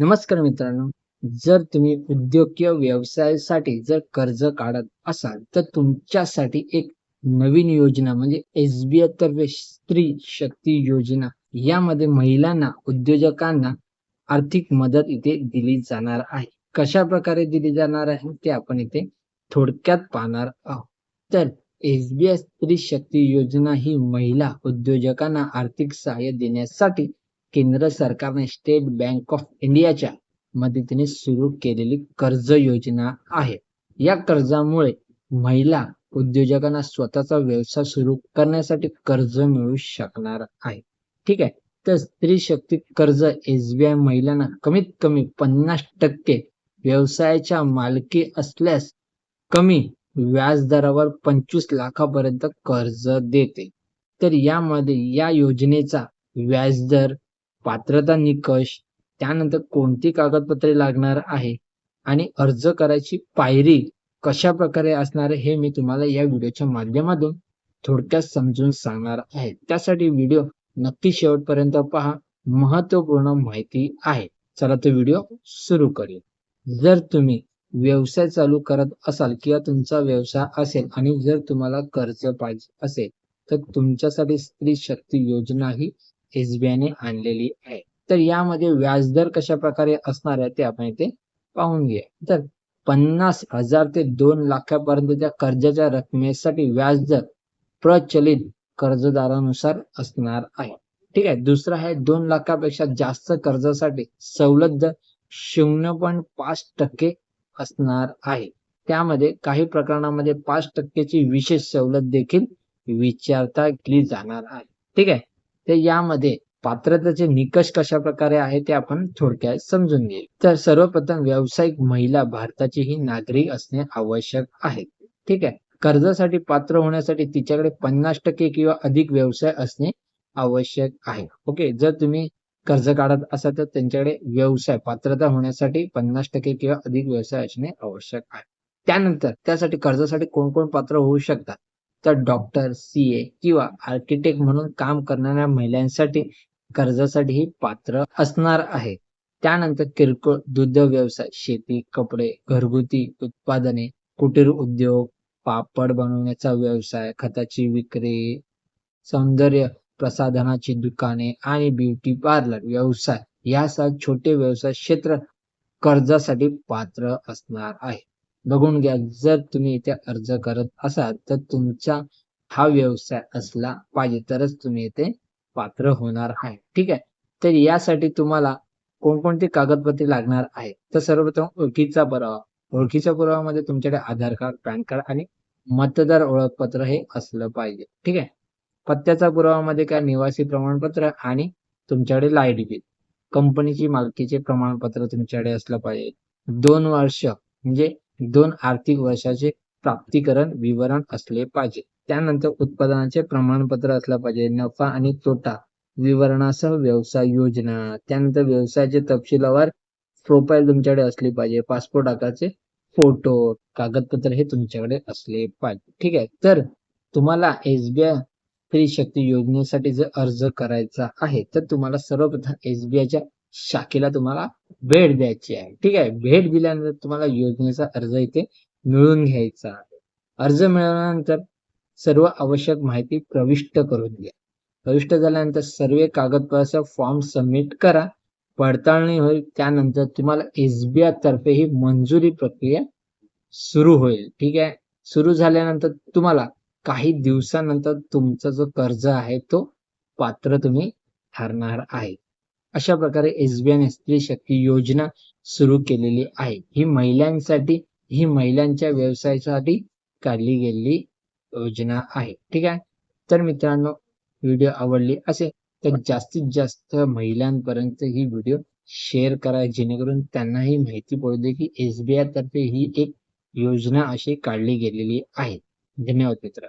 नमस्कार मित्रांनो जर तुम्ही उद्योग किंवा व्यवसायासाठी जर कर्ज काढत असाल तर तुमच्यासाठी एक नवीन योजना म्हणजे एसबीआय तर्फे स्त्री शक्ती योजना. यामध्ये महिलांना उद्योजकांना आर्थिक मदत इथे दिली जाणार आहे. कशा प्रकारे दिली जाणार आहे ते आपण इथे थोडक्यात पाहणार आहोत. तर एस बी स्त्री शक्ती योजना ही महिला उद्योजकांना आर्थिक सहाय्य देण्यासाठी केंद्र सरकारने स्टेट बँक ऑफ इंडियाच्या मदतीने सुरू केलेली कर्ज योजना आहे. या कर्जामुळे महिला उद्योजकांना स्वतःचा व्यवसाय सुरू करण्यासाठी कर्ज मिळू शकणार आहे. ठीक आहे. तर स्त्री शक्ती कर्ज एसबीआय महिलांना कमीत कमी पन्नास टक्के व्यवसायाच्या मालकी असल्यास कमी व्याजदरावर पंचवीस लाखापर्यंत कर्ज देते. तर यामध्ये या योजनेचा व्याजदर पात्रता निकष त्यानंतर कोणती कागदपत्रे लागणार आहे आणि अर्ज करायची पायरी कशा प्रकारे असणार हे मी तुम्हाला या व्हिडिओच्या माध्यमातून थोडक्यात समजून सांगणार आहे. त्यासाठी व्हिडिओ नक्की शेवटपर्यंत पहा. महत्त्वपूर्ण माहिती आहे. चला तो व्हिडिओ सुरू करूया. जर तुम्ही व्यवसाय चालू करत असाल किंवा तुमचा व्यवसाय असेल आणि जर तुम्हाला कर्ज पाहिजे असेल तर तुमच्यासाठी स्त्री शक्ती योजना ही एसबीआयने आणलेली आहे. तर यामध्ये व्याजदर कशा प्रकारे असणार आहे ते आपण इथे पाहून घे तर पन्नास हजार ते दोन लाखापर्यंतच्या कर्जाच्या रकमेसाठी व्याजदर प्रचलित कर्जदारानुसार असणार आहे. ठीक आहे दुसरा आहे दोन लाखापेक्षा जास्त कर्जासाठी सवलत दर शून्य पॉईंट पाच टक्के असणार आहे. त्यामध्ये काही प्रकरणामध्ये पाच टक्क्याची विशेष सवलत देखील विचारता केली जाणार आहे. ठीक आहे तर यामध्ये पात्रतेचे निकष कशा प्रकारे आहे ते आपण थोडक्यात समजून घेऊ. तर सर्वप्रथम व्यावसायिक महिला भारताची ही नागरिक असणे आवश्यक आहे. ठीक आहे? कर्जासाठी पात्र होण्यासाठी तिच्याकडे पन्नास टक्के किंवा अधिक व्यवसाय असणे आवश्यक आहे. ओके? जर तुम्ही कर्ज काढत असाल तर त्यांच्याकडे व्यवसाय पात्रता होण्यासाठी पन्नास टक्के किंवा अधिक व्यवसाय असणे आवश्यक आहे. त्यानंतर त्यासाठी कर्जासाठी कोण कोण पात्र होऊ शकतात? तर डॉक्टर सी ए किंवा आर्किटेक्ट म्हणून काम करणाऱ्या महिलांसाठी कर्जासाठीही पात्र असणार आहे. त्यानंतर किरकोळ दुग्ध व्यवसाय शेती कपडे घरगुती उत्पादने कुटीर उद्योग पापड बनवण्याचा व्यवसाय खताची विक्री सौंदर्य प्रसाधनाची दुकाने आणि ब्युटी पार्लर व्यवसाय यासह छोटे व्यवसाय क्षेत्र कर्जासाठी पात्र असणार आहे. बघून घ्या जर तुम्ही इथे अर्ज करत असाल तर तुमचा हा व्यवसाय असला पाहिजे तरच तुम्ही इथे पात्र होणार आहे. ठीक आहे? तर यासाठी तुम्हाला कोणकोणती कागदपत्रे लागणार आहे तर सर्वप्रथम ओळखीचा पुरावा. ओळखीच्या पुराव्यामध्ये तुमच्याकडे आधार कार्ड पॅन कार्ड आणि मतदार ओळखपत्र हे असलं पाहिजे. ठीक आहे? पत्त्याचा पुरावामध्ये काय? निवासी प्रमाणपत्र आणि तुमच्याकडे लाइट बिल. कंपनीची मालकीचे प्रमाणपत्र तुमच्याकडे असलं पाहिजे. दोन वर्ष म्हणजे दोन आर्थिक वर्षाचे प्राप्तीकरण विवरण असले पाहिजे. त्यानंतर उत्पादनाचे प्रमाणपत्र असलं पाहिजे. नफा आणि तोटा विवरणासह व्यवसाय योजना. त्यानंतर व्यवसायाचे तपशीलवार प्रोफाईल तुमच्याकडे असली पाहिजे. पासपोर्ट आकाराचे फोटो कागदपत्र हे तुमच्याकडे असले पाहिजे. ठीक आहे. तर तुम्हाला एसबीआय स्त्री शक्ती योजनेसाठी जर अर्ज करायचा आहे तर तुम्हाला सर्वप्रथम एसबीआयच्या शाखेला तुम्हाला भेट द्यायची आहे. ठीक आहे? भेट दिल्यानंतर तुम्हाला योजनेचा अर्ज इथे मिळून घ्यायचा आहे. अर्ज मिळवल्यानंतर सर्व आवश्यक माहिती प्रविष्ट करून घ्या. प्रविष्ट झाल्यानंतर सर्व कागदपत्राचा फॉर्म सबमिट करा. पडताळणी होईल. त्यानंतर तुम्हाला एसबीआय तर्फे ही मंजुरी प्रक्रिया सुरू होईल. ठीक आहे? सुरू झाल्यानंतर तुम्हाला काही दिवसानंतर तुमचा जो कर्ज आहे तो पात्र तुम्ही ठरणार आहे. अशा प्रकारे एसबीआय स्त्री शक्ती योजना सुरू केलेली आहे. ही महिलांसाठी ही महिलांच्या व्यवसायासाठी काढली गेलेली योजना आहे. ठीक आहे? तर मित्रांनो व्हिडिओ आवडली असेल तर जास्तीत जास्त महिलांपर्यंत ही व्हिडिओ शेअर करा जेणेकरून त्यांनाही माहिती पडू दे की एसबीआय तर्फे ही एक योजना अशी काढली गेलेली आहे. धन्यवाद मित्र.